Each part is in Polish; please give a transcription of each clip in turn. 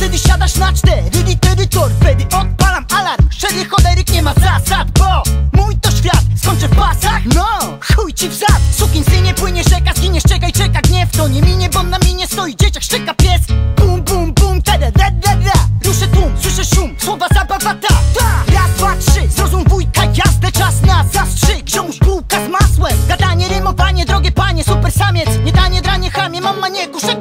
wtedy siadasz na cztery litery torpedy. Odpalam alarm, szczery choleryk nie ma zasad Bo mój to świat, skończę w pasach. No, chuj ci w zad. Sukin synie płynie rzeka, zginiesz, czekaj, czeka gniew. To nie minie, bo na minie stoi dzieciak, szczeka pies. Bum, bum, bum, tada, da, da, da Ruszę tłum, słyszę szum, słowa zabawa ta, ta. Raz, dwa, trzy, zrozum wujka, jazdę, czas na zastrzyk. Ziomuś bułka z masłem, gadanie, rymowanie, drogie panie Super samiec, nie danie, dranie, chamie, mama nie kuszę,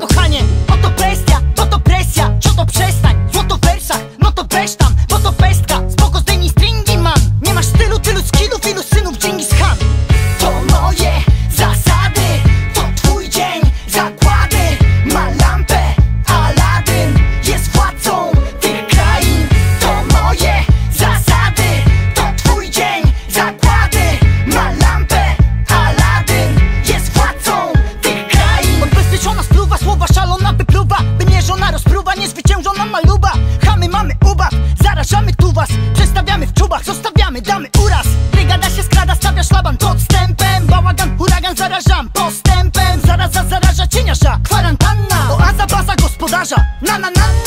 rozpruwa, niezwyciężona maluba. Chamy mamy ubaw, zarażamy tu was. Przestawiamy w czubach, zostawiamy, damy uraz. Brygada się skrada, stawia szlaban podstępem Bałagan, huragan, zarażam postępem. Zaraza, zaraża, cieniasza, kwarantanna. Oaza, baza gospodarza, na na na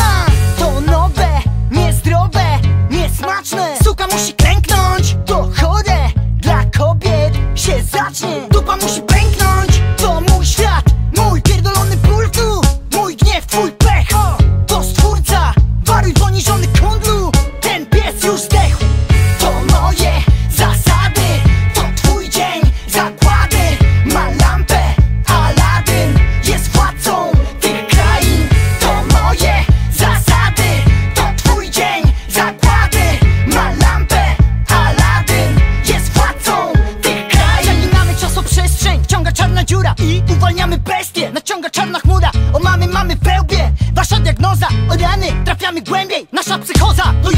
uwalniamy bestie, naciąga czarna chmura. O mamy, mamy wełbie Wasza diagnoza, o rany, trafiamy głębiej. Nasza psychoza, to